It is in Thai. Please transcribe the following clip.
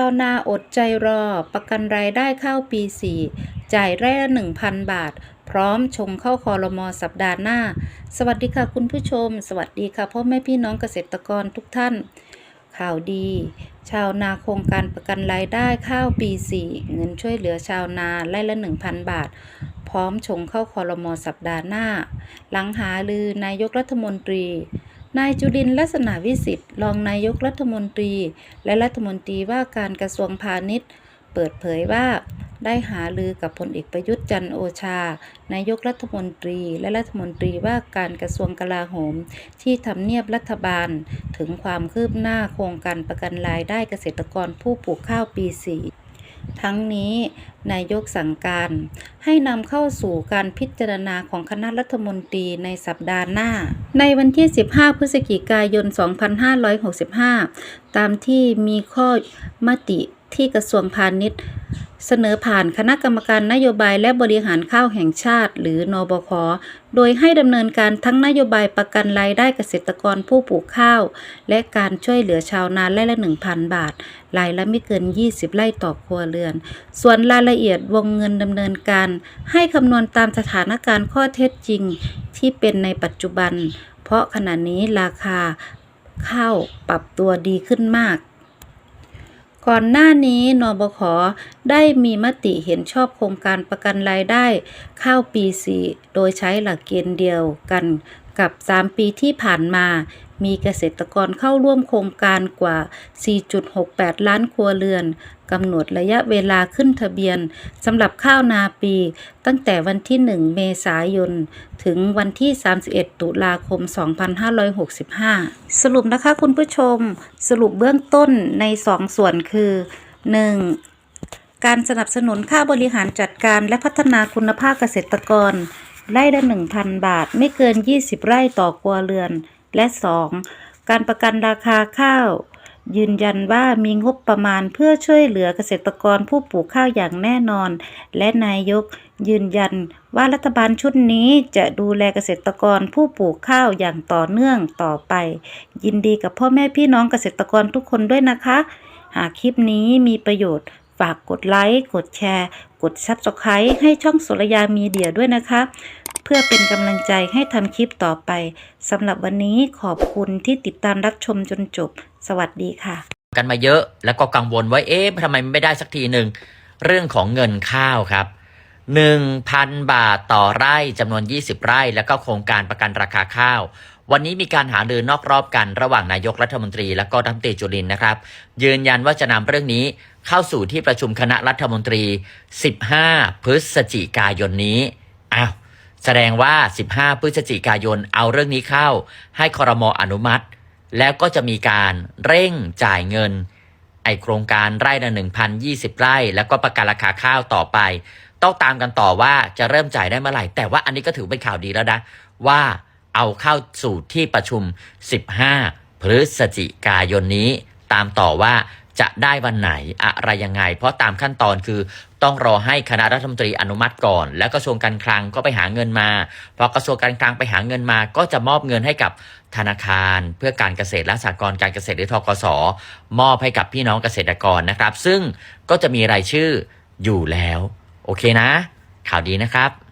าวนาอดใจรอ ประกันรายได้ข้าวปี4จ่ายไร่ละ 1,000 บาท พร้อมชงเข้าคอรมอสัปดาห์หน้า สวัสดีค่ะคุณผู้ชม สวัสดีค่ะพ่อแม่พี่น้องเกษตรกรทุกท่าน ข่าวดี ชาวนาโครงการประกันรายได้ข้าวปี4เงินช่วยเหลือชาวนาไร่ละ 1,000 บาท พร้อมชงเข้าคอรมอสัปดาห์หน้า หลังหาลือนายกรัฐมนตรี นายจุลินลักษณะวิสิทธิ์รองนายกรัฐมนตรี และรัฐมนตรีว่าการกระทรวงพาณิชย์ เปิดเผยว่าได้หาลือกับพลเอกประยุทธ์จันโอชา นายกรัฐมนตรี และรัฐมนตรีว่าการกระทรวงกลาโหม ที่ทำเนียบรัฐบาล ถึงความคืบหน้าโครงการประกันรายได้เกษตรกรผู้ปลูกข้าวปี4 ทั้งนี้นายกสั่งการให้นำเข้าสู่การพิจารณาของคณะรัฐมนตรีในสัปดาห์หน้า ในวันที่ 15 พฤศจิกายน 2565 ตามที่มีข้อมติที่กระทรวงพาณิชย์ เสนอผ่านคณะกรรมการนโยบายและบริหารข้าวแห่งชาติ หรือนบค โดยให้ดำเนินการทั้งนโยบายประกันรายได้เกษตรกรผู้ปลูกข้าว และการช่วยเหลือชาวนาไร่ละ 1,000 บาท รายละไม่เกิน 20 ไร่ต่อครัวเรือน ส่วนรายละเอียดวงเงินดำเนินการ ให้คำนวณตามสถานการณ์ข้อเท็จจริงที่เป็นในปัจจุบัน เพราะขณะนี้ราคาข้าวปรับตัวดีขึ้นมาก ก่อนหน้านี้นบขได้มีมติเห็นชอบโครงการประกันรายได้ข้าวปี 4 โดยใช้หลักเกณฑ์เดียวกันกับ 3 ปีที่ผ่านมา มีเกษตรกรเข้าร่วมโครงการกว่า 4.68 ล้านครัวเรือนกำหนดระยะเวลาขึ้นทะเบียนสำหรับข้าวนาปี ตั้งแต่วันที่ 1 เมษายน ถึงวันที่ 31 ตุลาคม 2565 สรุปนะคะคุณผู้ชม สรุปเบื้องต้นใน 2 ส่วนคือ 1. การสนับสนุนค่าบริหารจัดการและพัฒนาคุณภาพเกษตรกร ไร่ละ 1,000 บาท ไม่เกิน 20 ไร่ต่อครัวเรือน และ 2. การประกันราคาข้าว ยืนยันว่ามีงบประมาณเพื่อช่วยเหลือเกษตรกรผู้ปลูกข้าวอย่างแน่นอน และนายกยืนยันว่ารัฐบาลชุดนี้จะดูแลเกษตรกรผู้ปลูกข้าวอย่างต่อเนื่องต่อไป ยินดีกับพ่อแม่พี่น้องเกษตรกรทุกคนด้วยนะคะ หากคลิปนี้มีประโยชน์ฝากกดไลค์ กดแชร์ กด Subscribe ให้ช่องสุรยามีเดียด้วยนะคะ เพื่อเป็นกำลังใจให้ทำคลิปต่อไปสำหรับวันนี้ขอบคุณที่ติดตามรับชมจนจบ สวัสดีค่ะ กันมาเยอะแล้วก็กังวลว่าเอ๊ะทำไมไม่ได้สักทีหนึ่งเรื่องของเงินข้าวครับ 1,000 บาทต่อไร่จำนวน 20 ไร่ แล้วก็โครงการประกันราคาข้าว วันนี้มีการหารือนอกรอบกันระหว่างนายกรัฐมนตรี และก็รัฐมนตรีจุลินนะครับ ยืนยันว่าจะนำเรื่องนี้เข้าสู่ที่ประชุมคณะรัฐมนตรี 15 พฤศจิกายนนี้อ้าว แสดงว่า 15 พฤศจิกายนเอาเรื่องนี้เข้า ให้คอรมอนุมัติ แล้วก็จะมีการเร่งจ่ายเงิน ไอโครงการไร่ละ1,020 ไร่ แล้วก็ประกันราคาข้าวต่อไป ต้องตามกันต่อว่าจะเริ่มจ่ายได้เมื่อไหร่ แต่ว่าอันนี้ก็ถือเป็นข่าวดีแล้วนะ ว่าเอาเข้าสู่ที่ประชุม 15 พฤศจิกายนนี้ ตามต่อว่า จะได้วันไหนอะไรยังไง เพราะตามขั้นตอนคือต้องรอให้คณะรัฐมนตรีอนุมัติก่อน แล้วกระทรวงการคลังก็ไปหาเงินมาพอกระทรวงการคลังไปหาเงินมา ก็จะมอบเงินให้กับธนาคาร เพื่อการเกษตรและสหกรณ์การเกษตรหรือทกสมอบให้กับพี่น้องเกษตรกรนะครับ ซึ่งก็จะมีรายชื่ออยู่แล้ว โอเคนะ ข่าวดีนะครับ